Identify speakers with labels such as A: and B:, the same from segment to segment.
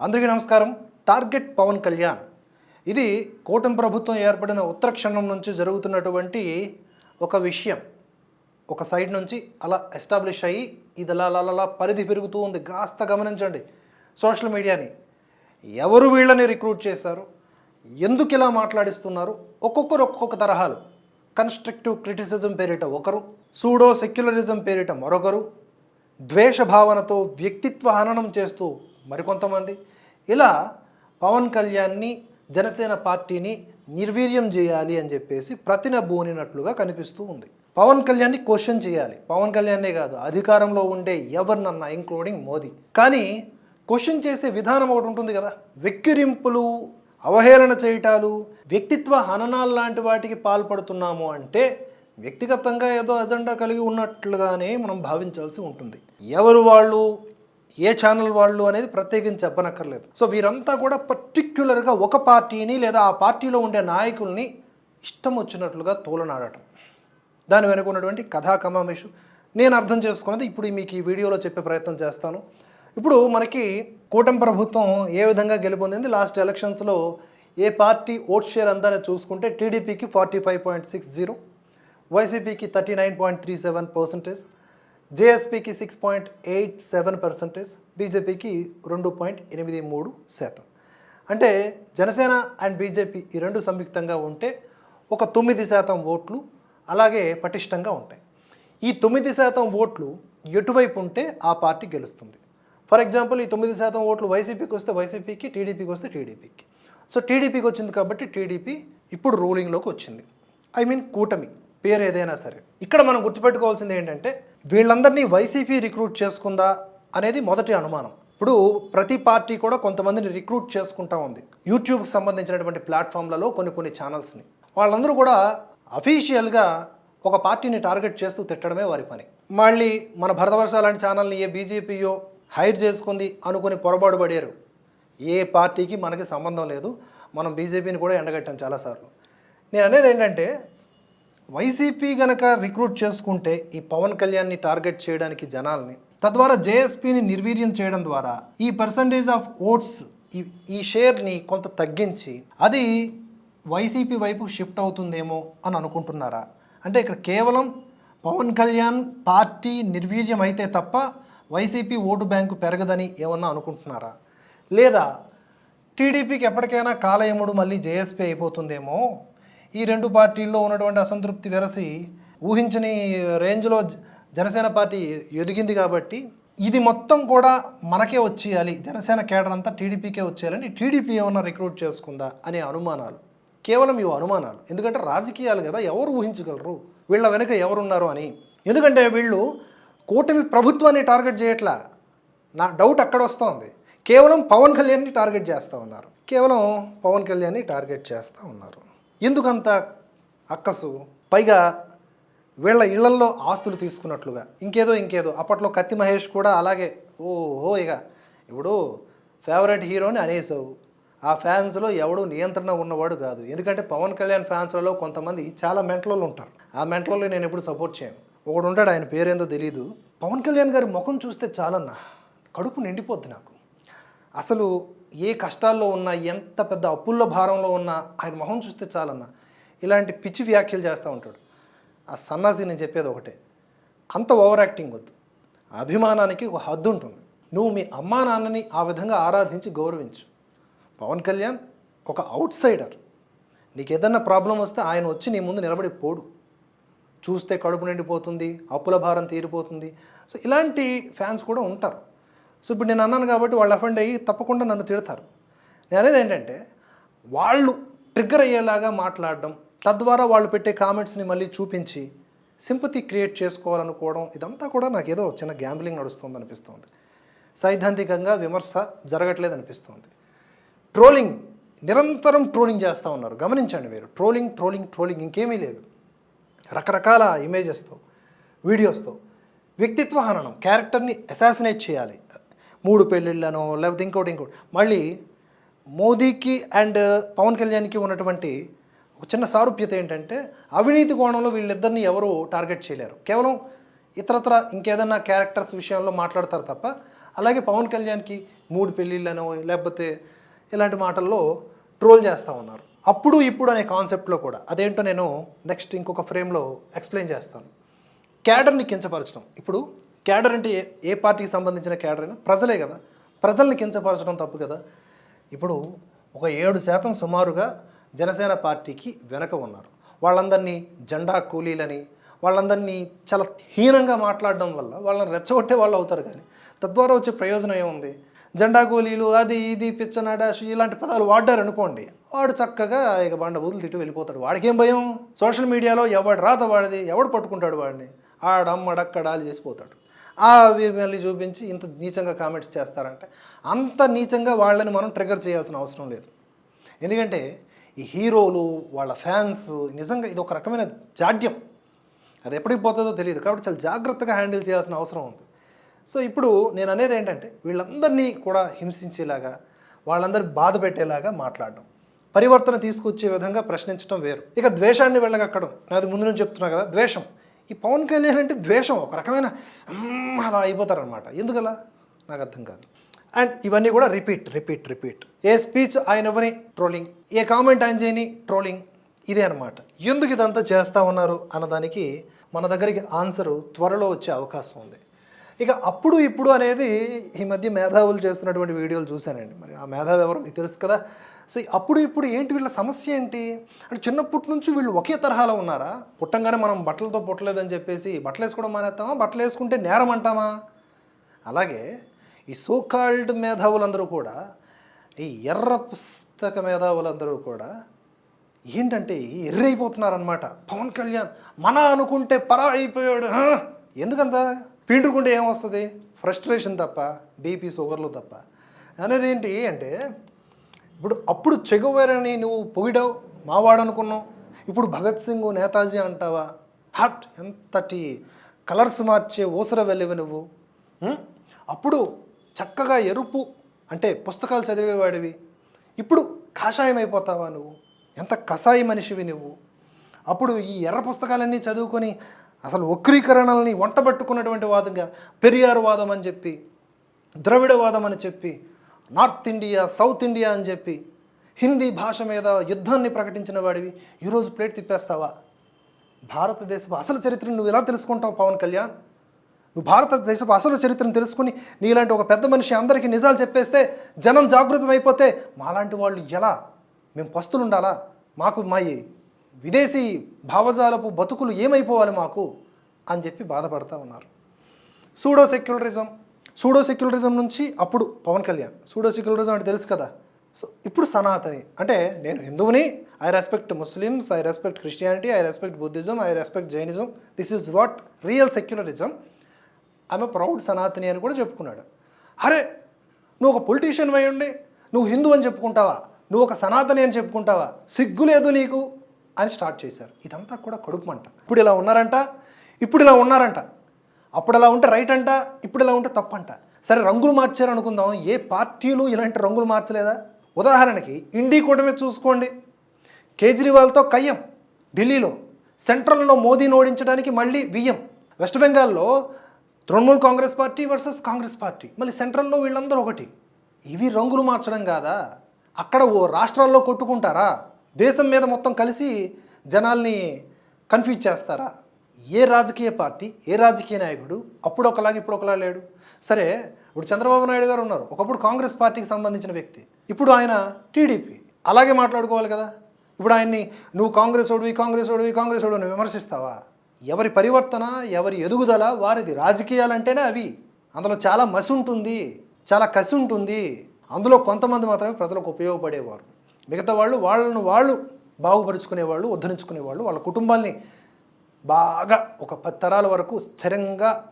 A: అందరికీ నమస్కారం. టార్గెట్ పవన్ కళ్యాణ్. ఇది కూటమి ప్రభుత్వం ఏర్పడిన ఉత్తర క్షణం నుంచి జరుగుతున్నటువంటి ఒక విషయం. ఒక సైడ్ నుంచి అలా ఎస్టాబ్లిష్ అయ్యి ఇది అలా అలా పరిధి పెరుగుతూ ఉంది. కాస్త గమనించండి సోషల్ మీడియాని. ఎవరు వీళ్ళని రిక్రూట్ చేశారు? ఎందుకు ఇలా మాట్లాడిస్తున్నారు? ఒక్కొక్కరు ఒక్కొక్క తరహాలు. కన్స్ట్రక్టివ్ క్రిటిసిజం పేరిట ఒకరు సూడో సెక్యులరిజం పేరిట మరొకరు. ద్వేష భావనతో వ్యక్తిత్వ హననం చేస్తూ మరికొంతమంది. ఇలా పవన్ కళ్యాణ్ని జనసేన పార్టీని నిర్వీర్యం చేయాలి అని చెప్పేసి ప్రతినబూనినట్లుగా కనిపిస్తూ ఉంది. పవన్ కళ్యాణ్ని క్వశ్చన్ చేయాలి. పవన్ కళ్యాణ్నే కాదు అధికారంలో ఉండే ఎవరినన్నా ఇంక్లూడింగ్ మోదీ. కానీ క్వశ్చన్ చేసే విధానం ఒకటి ఉంటుంది కదా. వెక్కిరింపులు అవహేళన చేయటాలు వ్యక్తిత్వ హననాలు లాంటి వాటికి పాల్పడుతున్నాము అంటే వ్యక్తిగతంగా ఏదో అజెండా కలిగి ఉన్నట్లుగానే మనం భావించాల్సి ఉంటుంది. ఎవరు వాళ్ళు ఏ ఛానల్ వాళ్ళు అనేది ప్రత్యేకించి చెప్పనక్కర్లేదు. సో వీరంతా కూడా పర్టిక్యులర్గా ఒక పార్టీని లేదా ఆ పార్టీలో ఉండే నాయకుల్ని ఇష్టం వచ్చినట్లుగా తోలనాడటం. దాని వెనుక ఉన్నటువంటి కథా కమామేషు. నేను అర్థం చేసుకున్నది ఇప్పుడు మీకు ఈ వీడియోలో చెప్పే ప్రయత్నం చేస్తాను. ఇప్పుడు మనకి కూటమి ప్రభుత్వం ఏ విధంగా గెలుపొందింది? లాస్ట్ ఎలక్షన్స్లో ఏ పార్టీ ఓట్ షేర్ అంతా చూసుకుంటే టీడీపీకి forty five point six zero వైసీపీకి thirty nine point three seven percentage జేఎస్పీకి six point eight seven percentage BJP రెండు పాయింట్ ఎనిమిది మూడు శాతం. అంటే జనసేన అండ్ బీజేపీ ఈ రెండు సంయుక్తంగా ఉంటే ఒక తొమ్మిది శాతం ఓట్లు అలాగే పటిష్టంగా ఉంటాయి. ఈ తొమ్మిది శాతం ఓట్లు ఎటువైపు ఉంటే ఆ పార్టీ గెలుస్తుంది. ఫర్ ఎగ్జాంపుల్ ఈ తొమ్మిది శాతం ఓట్లు వైసీపీకి వస్తే వైసీపీకి టీడీపీకి వస్తే టీడీపీకి. సో టీడీపీకి వచ్చింది కాబట్టి టీడీపీ ఇప్పుడు రూలింగ్లోకి వచ్చింది. ఐ మీన్ కూటమి పేరు ఏదైనా సరే. ఇక్కడ మనం గుర్తుపెట్టుకోవాల్సింది ఏంటంటే వీళ్ళందరినీ వైసీపీ రిక్రూట్ చేసుకుందా అనేది మొదటి అనుమానం. ఇప్పుడు ప్రతి పార్టీ కూడా కొంతమందిని రిక్రూట్ చేసుకుంటా ఉంది. యూట్యూబ్కి సంబంధించినటువంటి ప్లాట్ఫామ్లలో కొన్ని కొన్ని ఛానల్స్ని. వాళ్ళందరూ కూడా అఫీషియల్గా ఒక పార్టీని టార్గెట్ చేస్తూ తిట్టడమే వారి పని. మళ్ళీ మన భరతవర్ష లాంటి ఛానల్ని ఏ బీజేపీయో హైర్ చేసుకుంది అనుకుని పొరపాటు పడారు. ఏ పార్టీకి మనకి సంబంధం లేదు. మనం బీజేపీని కూడా ఎండగట్టాం చాలాసార్లు. నేను అనేది ఏంటంటే వైసీపీ గనక రిక్రూట్ చేసుకుంటే ఈ పవన్ కళ్యాణ్ని టార్గెట్ చేయడానికి జనాల్ని తద్వారా జేఎస్పీని నిర్వీర్యం చేయడం ద్వారా ఈ పర్సంటేజ్ ఆఫ్ ఓట్స్ ఈ ఈ షేర్ని కొంత తగ్గించి అది వైసీపీ వైపు షిఫ్ట్ అవుతుందేమో అని అనుకుంటున్నారా? అంటే ఇక్కడ కేవలం పవన్ కళ్యాణ్ పార్టీ నిర్వీర్యం అయితే తప్ప వైసీపీ ఓటు బ్యాంకు పెరగదని ఏమన్నా అనుకుంటున్నారా? లేదా టీడీపీకి ఎప్పటికైనా కాలయముడు మళ్ళీ జేఎస్పీ అయిపోతుందేమో? ఈ రెండు పార్టీల్లో ఉన్నటువంటి అసంతృప్తి వెరసి ఊహించని రేంజ్లో జనసేన పార్టీ ఎదిగింది కాబట్టి ఇది మొత్తం కూడా మనకే వచ్చేయాలి. జనసేన కేడర్ అంతా టీడీపీకే వచ్చేయాలని టీడీపీ ఏమన్నా రిక్రూట్ చేసుకుందా అనే అనుమానాలు. కేవలం ఇవి అనుమానాలు. ఎందుకంటే రాజకీయాలు కదా ఎవరు ఊహించగలరు? వీళ్ళ వెనుక ఎవరున్నారు అని. ఎందుకంటే వీళ్ళు కూటమి ప్రభుత్వాన్ని టార్గెట్ చేయట్లా. నా డౌట్ అక్కడ వస్తోంది. కేవలం పవన్ కళ్యాణ్ని టార్గెట్ చేస్తూ ఉన్నారు. కేవలం పవన్ కళ్యాణ్ని టార్గెట్ చేస్తూ ఉన్నారు. ఎందుకంత అక్కసు? పైగా వీళ్ళ ఇళ్ళల్లో ఆస్తులు తీసుకున్నట్లుగా. ఇంకేదో ఇంకేదో. అప్పట్లో కత్తి మహేష్ కూడా అలాగే ఓహో ఇక ఇప్పుడు ఫేవరెట్ హీరోని అనేసావు ఆ ఫ్యాన్స్లో ఎవడు నియంత్రణ ఉన్నవాడు కాదు. ఎందుకంటే పవన్ కళ్యాణ్ ఫ్యాన్స్లలో కొంతమంది చాలా మెంటలోళ్ళు ఉంటారు. ఆ మెంటలో నేను ఎప్పుడు సపోర్ట్ చేయను. ఒకడు ఉంటాడు ఆయన పేరేందో తెలియదు పవన్ కళ్యాణ్ గారి ముఖం చూస్తే చాలన్నా కడుపు నిండిపోద్ది నాకు. అసలు ఏ కష్టాల్లో ఉన్నా ఎంత పెద్ద అప్పుల్లో భారంలో ఉన్నా ఆయన మొహం చూస్తే చాలన్నా ఇలాంటి పిచ్చి వ్యాఖ్యలు చేస్తూ ఉంటాడు. ఆ సన్నాసి నేను చెప్పేది ఒకటే. అంత ఓవర్ యాక్టింగ్ వద్దు. అభిమానానికి ఒక హద్దు ఉంటుంది. నువ్వు మీ అమ్మా నాన్నని ఆ విధంగా ఆరాధించి గౌరవించు. పవన్ కళ్యాణ్ ఒక అవుట్ సైడర్ నీకు ఏదన్నా ప్రాబ్లం వస్తే ఆయన వచ్చి నీ ముందు నిలబడి పోడు. చూస్తే కడుపు నిండిపోతుంది అప్పుల భారం తీరిపోతుంది. సో ఇలాంటి ఫ్యాన్స్ కూడా ఉంటారు. సో ఇప్పుడు నేను అన్నాను కాబట్టి వాళ్ళు అఫెండ్ అయ్యి తప్పకుండా నన్ను తిడతారు. నేను అనేది ఏంటంటే వాళ్ళు ట్రిగ్గర్ అయ్యేలాగా మాట్లాడడం తద్వారా వాళ్ళు పెట్టే కామెంట్స్ని మళ్ళీ చూపించి సింపతి క్రియేట్ చేసుకోవాలనుకోవడం ఇదంతా కూడా నాకు ఏదో చిన్న గ్యాంబ్లింగ్ నడుస్తుంది అనిపిస్తుంది. సైద్ధాంతికంగా విమర్శ జరగట్లేదు అనిపిస్తుంది. ట్రోలింగ్ నిరంతరం ట్రోలింగ్ చేస్తూ ఉన్నారు. గమనించండి మీరు. ట్రోలింగ్ ట్రోలింగ్ ట్రోలింగ్ ఇంకేమీ లేదు. రకరకాల ఇమేజెస్తో వీడియోస్తో వ్యక్తిత్వ హననం క్యారెక్టర్ని అసాసినేట్ చేయాలి. మూడు పెళ్ళిళ్ళనో లేకపోతే ఇంకోటి ఇంకోటి. మళ్ళీ మోదీకి అండ్ పవన్ కళ్యాణ్కి ఉన్నటువంటి ఒక చిన్న సారూప్యత ఏంటంటే అవినీతి కోణంలో వీళ్ళిద్దరిని ఎవరు టార్గెట్ చేయలేరు. కేవలం ఇతరత్ర ఇంకేదన్నా క్యారెక్టర్స్ విషయంలో మాట్లాడతారు తప్ప అలాగే పవన్ కళ్యాణ్కి మూడు పెళ్ళిళ్ళనో లేకపోతే ఇలాంటి మాటల్లో ట్రోల్ చేస్తూ ఉన్నారు. అప్పుడు ఇప్పుడు అనే కాన్సెప్ట్లో కూడా. అదేంటో నేను నెక్స్ట్ ఇంకొక ఫ్రేమ్లో ఎక్స్ప్లెయిన్ చేస్తాను. క్యాడర్ని కించపరచడం. ఇప్పుడు క్యాడర్ అంటే ఏ పార్టీకి సంబంధించిన క్యాడర్ అయినా ప్రజలే కదా. ప్రజల్ని కించపరచడం తప్పు కదా. ఇప్పుడు ఒక ఏడు శాతం సుమారుగా జనసేన పార్టీకి వెనక ఉన్నారు. వాళ్ళందరినీ జెండా కూలీలని వాళ్ళందరినీ చాలా హీనంగా మాట్లాడడం వల్ల వాళ్ళని రెచ్చగొట్టే వాళ్ళు అవుతారు కానీ తద్వారా వచ్చే ప్రయోజనం ఏముంది? జెండా కూలీలు అది ఇది పిచ్చన ఇలాంటి పదాలు వాడారు అనుకోండి వాడు చక్కగా ఇక బండ బుద్ధులు తిట్టు వెళ్ళిపోతాడు. వాడికేం భయం? సోషల్ మీడియాలో ఎవడు రాత వాడిది ఎవడు పట్టుకుంటాడు వాడిని? ఆడమ్మడక్కడాలు చేసిపోతాడు అవి మళ్ళీ చూపించి ఇంత నీచంగా కామెంట్స్ చేస్తారంటే. అంత నీచంగా వాళ్ళని మనం ట్రిగర్ చేయాల్సిన అవసరం లేదు. ఎందుకంటే ఈ హీరోలు వాళ్ళ ఫ్యాన్స్ నిజంగా ఇది ఒక రకమైన జాడ్యం. అది ఎప్పటికి పోతుందో తెలియదు. కాబట్టి చాలా జాగ్రత్తగా హ్యాండిల్ చేయాల్సిన అవసరం ఉంది. సో ఇప్పుడు నేను అనేది ఏంటంటే వీళ్ళందరినీ కూడా హింసించేలాగా వాళ్ళందరినీ బాధ పెట్టేలాగా మాట్లాడడం. పరివర్తన తీసుకొచ్చే విధంగా ప్రశ్నించడం వేరు. ఇక ద్వేషాన్ని వెళ్ళగక్కడం. నాది ముందు నుంచి చెప్తున్నా కదా ద్వేషం. ఈ పవన్ కళ్యాణ్ అంటే ద్వేషం ఒక రకమైన అలా అయిపోతారనమాట ఎందుకలా? నాకు అర్థం కాదు. అండ్ ఇవన్నీ కూడా రిపీట్ రిపీట్ రిపీట్. ఏ స్పీచ్ ఆయన ఇవ్వని ట్రోలింగ్. ఏ కామెంట్ ఆయన చేయని? ట్రోలింగ్. ఇదే అనమాట ఎందుకు ఇదంతా చేస్తూ ఉన్నారు అన్నదానికి మన దగ్గరికి ఆన్సరు త్వరలో వచ్చే అవకాశం ఉంది. ఇక అప్పుడు ఇప్పుడు అనేది ఈ మధ్య మేధావులు చేస్తున్నటువంటి వీడియోలు చూశానండి. మరి ఆ మేధావి ఎవరు మీకు తెలుసు కదా? సో అప్పుడు ఇప్పుడు ఏంటి వీళ్ళ సమస్య ఏంటి? అంటే చిన్నప్పటి నుంచి వీళ్ళు ఒకే తరహాలో ఉన్నారా? పుట్టంగానే మనం బట్టలతో పుట్టలేదని చెప్పేసి బట్టలు వేసుకోవడం మానేస్తామా? బట్టలు వేసుకుంటే నేరం అంటామా? అలాగే ఈ సోకాల్డ్ మేధావులందరూ కూడా ఈ ఎర్ర పుస్తక మేధావులందరూ కూడా ఏంటంటే ఎర్రైపోతున్నారనమాట పవన్ కళ్యాణ్ మన అనుకుంటే పరా అయిపోయాడు ఎందుకంత? పిండుకుంటే ఏమొస్తుంది? ఫ్రస్ట్రేషన్ తప్ప బీపీ షుగర్లు తప్ప. అనేది ఏంటి అంటే ఇప్పుడు అప్పుడు చెగువేరని నువ్వు పొగిడావు మావాడు అనుకున్నావు ఇప్పుడు భగత్ సింగ్ నేతాజీ అంటావా? హట్ ఎంతటి కలర్స్ మార్చే ఊసర వెళ్ళివి నువ్వు. అప్పుడు చక్కగా ఎరుపు అంటే పుస్తకాలు చదివేవాడివి. ఇప్పుడు కాషాయం అయిపోతావా నువ్వు? ఎంత కషాయి మనిషివి నువ్వు. అప్పుడు ఈ ఎర్ర పుస్తకాలన్నీ చదువుకొని అసలు వక్రీకరణల్ని వంటబట్టుకున్నటువంటి వాదంగా పెరియారు వాదం అని చెప్పి ద్రవిడవాదం అని చెప్పి నార్త్ ఇండియా సౌత్ ఇండియా అని చెప్పి హిందీ భాష మీద యుద్ధాన్ని ప్రకటించిన వాడివి. ఈరోజు ప్లేట్ తిప్పేస్తావా? భారతదేశపు అసలు చరిత్రను నువ్వు ఎలా తెలుసుకుంటావు పవన్ కళ్యాణ్? నువ్వు భారతదేశపు అసలు చరిత్రను తెలుసుకుని నీలాంటి ఒక పెద్ద మనిషి అందరికీ నిజాలు చెప్పేస్తే జనం జాగృతం అయిపోతే మాలాంటి వాళ్ళు ఎలా? మేము పస్తులు ఉండాలా? మాకు మా ఈ విదేశీ భావజాలపు బతుకులు ఏమైపోవాలి మాకు? అని చెప్పి బాధపడతా ఉన్నారు. సూడో సెక్యులరిజం సూడో సెక్యులరిజం నుంచి అప్పుడు పవన్ కళ్యాణ్. సూడో సెక్యులరిజం అంటే తెలుసు కదా. సో ఇప్పుడు సనాతని. అంటే నేను హిందువుని I respect Muslims I respect Christianity I respect Buddhism I respect Jainism this is what real secularism ఆమె ప్రౌడ్ సనాతని అని కూడా చెప్పుకున్నాడు. అరే నువ్వు ఒక పొలిటీషియన్ అయి ఉండి నువ్వు హిందూ అని చెప్పుకుంటావా? నువ్వు ఒక సనాతని అని చెప్పుకుంటావా? సిగ్గు లేదు నీకు అని స్టార్ట్ చేశారు. ఇదంతా కూడా కడుపుమంట ఇప్పుడు ఇలా ఉన్నారంట. ఇప్పుడు ఇలా ఉన్నారంట. అప్పుడు ఎలా ఉంటే రైట్ అంట ఇప్పుడు ఎలా ఉంటే తప్పంట. సరే రంగులు మార్చారు అనుకుందాం. ఏ పార్టీలు ఇలాంటి రంగులు మార్చలేదా? ఉదాహరణకి ఇండి కూటమి చూసుకోండి. కేజ్రీవాల్తో కయ్యం ఢిల్లీలో. సెంట్రల్లో మోదీని ఓడించడానికి మళ్ళీ వియ్యం. వెస్ట్ బెంగాల్లో Trinamool Congress party versus Congress party. మళ్ళీ సెంట్రల్లో వీళ్ళందరూ ఒకటి. ఇవి రంగులు మార్చడం కాదా? అక్కడ ఓ రాష్ట్రాల్లో కొట్టుకుంటారా? దేశం మీద మొత్తం కలిసి జనాల్ని కన్ఫ్యూజ్ చేస్తారా? ఏ రాజకీయ పార్టీ ఏ రాజకీయ నాయకుడు అప్పుడు ఒకలాగా ఇప్పుడు ఒకలా లేడు? సరే ఇప్పుడు చంద్రబాబు నాయుడు గారు ఉన్నారు. ఒకప్పుడు కాంగ్రెస్ పార్టీకి సంబంధించిన వ్యక్తి. ఇప్పుడు ఆయన టీడీపీ. అలాగే మాట్లాడుకోవాలి కదా? ఇప్పుడు ఆయన్ని నువ్వు కాంగ్రెస్ ఓడివి కాంగ్రెస్ ఓడివి కాంగ్రెస్ ఓడివి విమర్శిస్తావా? ఎవరి పరివర్తన ఎవరి ఎదుగుదల వారిది. రాజకీయాలంటేనే అవి. అందులో చాలా మసి ఉంటుంది చాలా కసి ఉంటుంది. అందులో కొంతమంది మాత్రమే ప్రజలకు ఉపయోగపడేవారు. మిగతా వాళ్ళు వాళ్ళను వాళ్ళు బాగుపరుచుకునేవాళ్ళు ఉద్ధరించుకునేవాళ్ళు వాళ్ళ కుటుంబాల్ని బాగా ఒక పది తరాల వరకు స్థిరంగా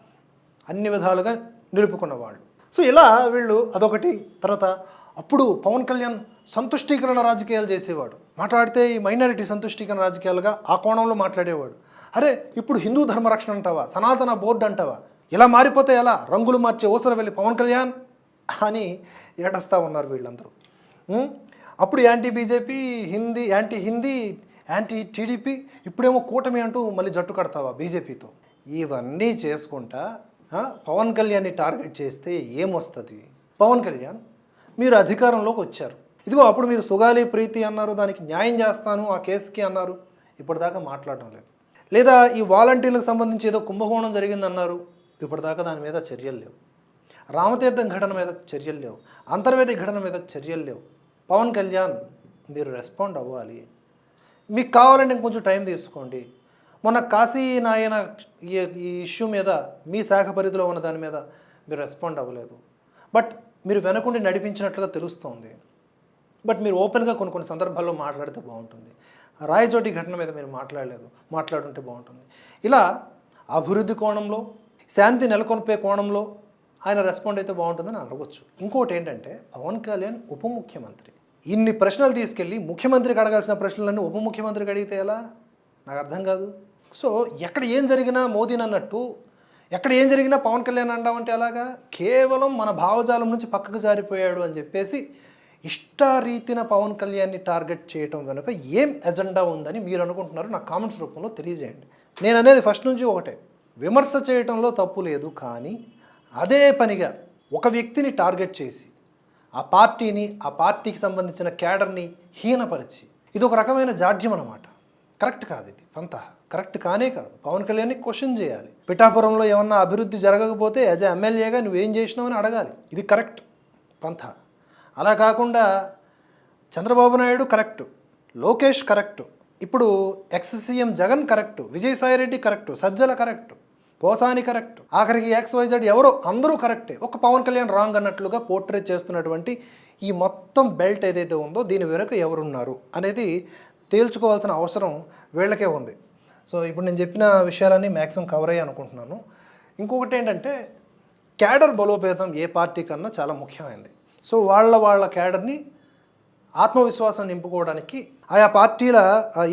A: అన్ని విధాలుగా నిలుపుకున్నవాళ్ళు. సో ఇలా వీళ్ళు అదొకటి. తర్వాత అప్పుడు పవన్ కళ్యాణ్ సంతుష్టీకరణ రాజకీయాలు చేసేవాడు. మాట్లాడితే ఈ మైనారిటీ సంతుష్టీకరణ రాజకీయాలుగా ఆ కోణంలో మాట్లాడేవాడు. అరే ఇప్పుడు హిందూ ధర్మ రక్షణ అంటావా? సనాతన బోర్డు అంటావా? ఇలా మారిపోతే ఎలా? రంగులు మార్చే ఓసర వెళ్ళి పవన్ కళ్యాణ్? అని ఏడస్తా ఉన్నారు వీళ్ళందరూ. అప్పుడు anti BJP Hindi anti Hindi anti TDP ఇప్పుడేమో కూటమి అంటూ మళ్ళీ జట్టు కడతావా బీజేపీతో? ఇవన్నీ చేసుకుంటా పవన్ కళ్యాణ్ని టార్గెట్ చేస్తే ఏమొస్తుంది? పవన్ కళ్యాణ్ మీరు అధికారంలోకి వచ్చారు. ఇదిగో అప్పుడు మీరు సుగాలి ప్రీతి అన్నారు దానికి న్యాయం చేస్తాను ఆ కేసుకి అన్నారు. ఇప్పటిదాకా మాట్లాడడం లేదు. లేదా ఈ వాలంటీర్లకు సంబంధించి ఏదో కుంభకోణం జరిగిందన్నారు. ఇప్పటిదాకా దాని మీద చర్యలు లేవు. రామతీర్థం ఘటన మీద చర్యలు లేవు. అంతర్వేది ఘటన మీద చర్యలు లేవు. పవన్ కళ్యాణ్ మీరు రెస్పాండ్ అవ్వాలి. మీకు కావాలంటే ఇంకొంచెం టైం తీసుకోండి. మొన్న కాశీ నాయన ఈ ఈ ఇష్యూ మీద మీ శాఖ పరిధిలో ఉన్న దాని మీద మీరు రెస్పాండ్ అవ్వలేదు. బట్ మీరు వెనకుండి నడిపించినట్లుగా తెలుస్తోంది. బట్ మీరు ఓపెన్గా కొన్ని కొన్ని సందర్భాల్లో మాట్లాడితే బాగుంటుంది. రాయచోటి ఘటన మీద మీరు మాట్లాడలేదు. మాట్లాడుంటే బాగుంటుంది. ఇలా అభివృద్ధి కోణంలో శాంతి నెలకొల్పే కోణంలో ఆయన రెస్పాండ్ అయితే బాగుంటుందని అనవచ్చు. ఇంకోటి ఏంటంటే పవన్ కళ్యాణ్ ఉప ముఖ్యమంత్రి. ఇన్ని ప్రశ్నలు తీసుకెళ్ళి ముఖ్యమంత్రికి అడగాల్సిన ప్రశ్నలన్నీ ఉప ముఖ్యమంత్రికి అడిగితే ఎలా? నాకు అర్థం కాదు. సో ఎక్కడ ఏం జరిగినా మోదీని అన్నట్టు ఎక్కడ ఏం జరిగినా పవన్ కళ్యాణ్ అంటామంటే అలాగా కేవలం మన భావజాలం నుంచి పక్కకు జారిపోయాడు అని చెప్పేసి ఇష్టారీతిన పవన్ కళ్యాణ్ని టార్గెట్ చేయటం వెనుక ఏం ఎజెండా ఉందని మీరు అనుకుంటున్నారు నా కామెంట్స్ రూపంలో తెలియజేయండి. నేను అనేది ఫస్ట్ నుంచి ఒకటే. విమర్శ చేయటంలో తప్పు లేదు కానీ అదే పనిగా ఒక వ్యక్తిని టార్గెట్ చేసి ఆ పార్టీని ఆ పార్టీకి సంబంధించిన క్యాడర్ని హీనపరిచి. ఇది ఒక రకమైన జాడ్యం అనమాట కరెక్ట్ కాదు ఇది. పంత. కరెక్ట్ కానే కాదు. పవన్ కళ్యాణ్ని క్వశ్చన్ చేయాలి. పిఠాపురంలో ఏమన్నా అభివృద్ధి జరగకపోతే యాజ్ ఎమ్మెల్యేగా నువ్వేం చేసినావని అడగాలి. ఇది కరెక్ట్. పంథ అలా కాకుండా చంద్రబాబు నాయుడు కరెక్ట్. లోకేష్ కరెక్ట్. ఇప్పుడు ex CM Jagan correct. Vijayasai Reddy correct. Sajjala correct. Posani correct. ఆఖరికి ఎక్స్ వైజెడ్ ఎవరో అందరూ కరెక్టే. ఒక పవన్ కళ్యాణ్ రాంగ్ అన్నట్లుగా పోర్ట్రేట్ చేస్తున్నటువంటి ఈ మొత్తం బెల్ట్ ఏదైతే ఉందో దీని వెనుక ఎవరున్నారు అనేది తేల్చుకోవాల్సిన అవసరం వీళ్ళకే ఉంది. సో ఇప్పుడు నేను చెప్పిన విషయాలన్నీ మ్యాక్సిమం కవర్ అయ్యి అనుకుంటున్నాను. ఇంకొకటి ఏంటంటే క్యాడర్ బలోపేతం ఏ పార్టీ కన్నా చాలా ముఖ్యమైనది సో వాళ్ళ వాళ్ళ క్యాడర్ని ఆత్మవిశ్వాసం నింపుకోవడానికి ఆయా పార్టీల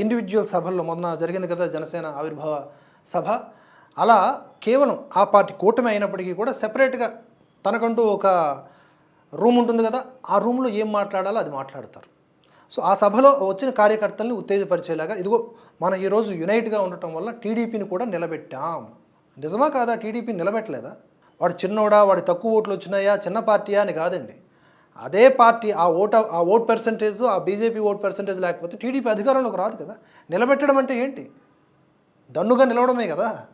A: ఇండివిజువల్ సభల్లో మొన్న జరిగింది కదా జనసేన ఆవిర్భావ సభ. అలా కేవలం ఆ పార్టీ కూటమి అయినప్పటికీ కూడా సెపరేట్గా తనకంటూ ఒక రూమ్ ఉంటుంది కదా ఆ రూమ్లో ఏం మాట్లాడాలో అది మాట్లాడతారు. సో ఆ సభలో వచ్చిన కార్యకర్తల్ని ఉత్తేజపరిచేలాగా ఇదిగో మనం ఈరోజు యునైట్గా ఉండటం వల్ల టీడీపీని కూడా నిలబెట్టాం. నిజమా కాదా? టీడీపీ నిలబెట్టలేదా? వాడు చిన్నోడా వాడి తక్కువ ఓట్లు వచ్చినాయా చిన్న పార్టీయా అని కాదండి. అదే పార్టీ ఆ ఓట్ ఆ ఓట్ పర్సంటేజ్ ఆ బీజేపీ ఓట్ పర్సంటేజ్ లేకపోతే టీడీపీ అధికారంలోకి రాదు కదా. నిలబెట్టడం అంటే ఏంటి? దన్నుగా నిలవడమే కదా.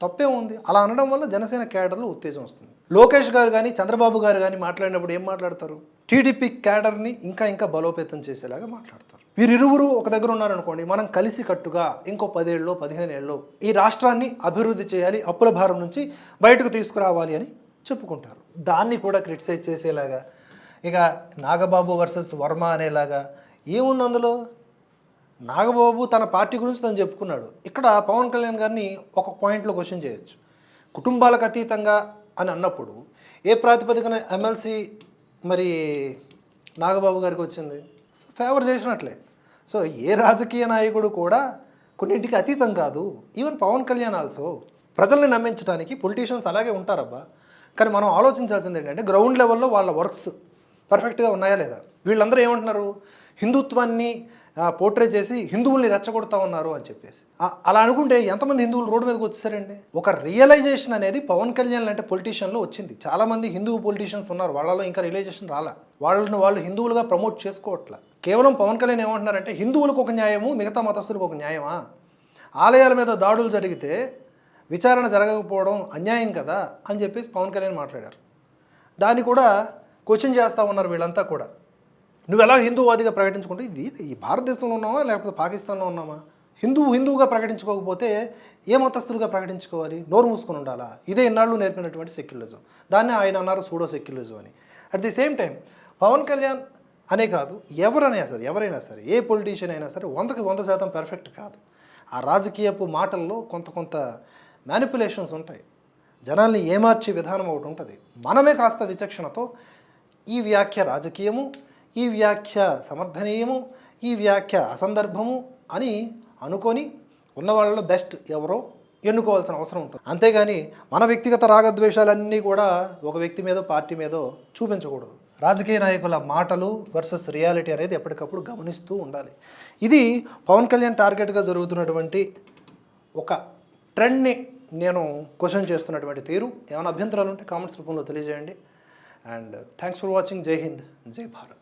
A: తప్పే ఉంది. అలా అనడం వల్ల జనసేన క్యాడర్లో ఉత్తేజం వస్తుంది. లోకేష్ గారు కానీ చంద్రబాబు గారు కానీ మాట్లాడినప్పుడు ఏం మాట్లాడతారు? టీడీపీ క్యాడర్ని ఇంకా ఇంకా బలోపేతం చేసేలాగా మాట్లాడతారు. వీరిరువురు ఒక దగ్గర ఉన్నారనుకోండి మనం కలిసి కట్టుగా ఇంకో పదేళ్ళు పదిహేను ఏళ్ళు ఈ రాష్ట్రాన్ని అభివృద్ధి చేయాలి అప్పుల భారం నుంచి బయటకు తీసుకురావాలి అని చెప్పుకుంటారు. దాన్ని కూడా క్రిటిసైజ్ చేసేలాగా ఇక నాగబాబు వర్సెస్ వర్మ అనేలాగా ఏముంది అందులో? నాగబాబు తన పార్టీ గురించి తను చెప్పుకున్నాడు. ఇక్కడ పవన్ కళ్యాణ్ గారిని ఒక పాయింట్లో క్వశ్చన్ చేయొచ్చు. కుటుంబాలకు అతీతంగా అని అన్నప్పుడు ఏ ప్రాతిపదికన ఎమ్మెల్సీ మరి నాగబాబు గారికి వచ్చింది? సో ఫేవర్ చేసినట్లే. సో ఏ రాజకీయ నాయకుడు కూడా కొన్నింటికి అతీతం కాదు. ఈవెన్ పవన్ కళ్యాణ్ ఆల్సో ప్రజల్ని నమ్మించడానికి పొలిటీషియన్స్ అలాగే ఉంటారబ్బా. కానీ మనం ఆలోచించాల్సింది ఏంటంటే గ్రౌండ్ లెవెల్లో వాళ్ళ వర్క్స్ పర్ఫెక్ట్గా ఉన్నాయా లేదా? వీళ్ళందరూ ఏమంటున్నారు? హిందుత్వాన్ని పోర్ట్రే చేసి హిందువుల్ని రెచ్చగొడతా ఉన్నారు అని చెప్పేసి. అలా అనుకుంటే ఎంతమంది హిందువులు రోడ్డు మీదకి వచ్చేసారండి? ఒక రియలైజేషన్ అనేది పవన్ కళ్యాణ్ లాంటి పొలిటీషియన్లో వచ్చింది. చాలామంది హిందూ పొలిటీషియన్స్ ఉన్నారు. వాళ్ళలో ఇంకా రియలైజేషన్ రాలా. వాళ్ళని వాళ్ళు హిందువులుగా ప్రమోట్ చేసుకోవట్లా. కేవలం పవన్ కళ్యాణ్ ఏమంటున్నారంటే హిందువులకు ఒక న్యాయము మిగతా మతస్థులకు ఒక న్యాయమా? ఆలయాల మీద దాడులు జరిగితే విచారణ జరగకపోవడం అన్యాయం కదా? అని చెప్పేసి పవన్ కళ్యాణ్ మాట్లాడారు. దాన్ని కూడా క్వశ్చన్ చేస్తూ ఉన్నారు వీళ్ళంతా కూడా. నువ్వు ఎలా హిందూవాదిగా ప్రకటించుకుంటే ఇది ఈ భారతదేశంలో ఉన్నావా లేకపోతే పాకిస్తాన్లో ఉన్నామా హిందూ హిందువుగా ప్రకటించుకోకపోతే ఏ మతస్థులుగా ప్రకటించుకోవాలి? నోరు మూసుకొని ఉండాలా? ఇదే ఇన్నాళ్ళు నేర్పినటువంటి సెక్యులరిజం. దాన్ని ఆయన అన్నారు సూడో సెక్యులరిజం అని. At the same time Pawan Kalyan అనే కాదు ఎవరైనా సరే ఎవరైనా సరే ఏ పొలిటీషియన్ అయినా సరే వందకి వంద శాతం పర్ఫెక్ట్ కాదు. ఆ రాజకీయపు మాటల్లో కొంత కొంత మ్యానిపులేషన్స్ ఉంటాయి. జనాల్ని ఏమార్చే విధానం ఒకటి ఉంటుంది. మనమే కాస్త విచక్షణతో ఈ వ్యాఖ్య రాజకీయము ఈ వ్యాఖ్య సమర్థనీయము ఈ వ్యాఖ్య అసందర్భము అని అనుకొని ఉన్న వాళ్ళలో బెస్ట్ ఎవరో ఎన్నుకోవాల్సిన అవసరం ఉంటుంది. అంతేగాని మన వ్యక్తిగత రాగద్వేషాలన్నీ కూడా ఒక వ్యక్తి మీదో పార్టీ మీదో చూపించకూడదు. రాజకీయ నాయకుల మాటలు వర్సెస్ రియాలిటీ అనేది ఎప్పటికప్పుడు గమనిస్తూ ఉండాలి. ఇది పవన్ కళ్యాణ్ టార్గెట్గా జరుగుతున్నటువంటి ఒక ట్రెండ్ని నేను క్వశ్చన్ చేస్తున్నటువంటి తీరు. ఏమైనా అభ్యంతరాలు ఉంటే కామెంట్స్ రూపంలో తెలియజేయండి. అండ్ థ్యాంక్స్ ఫర్ వాచింగ్ జై హింద్ జై భారత్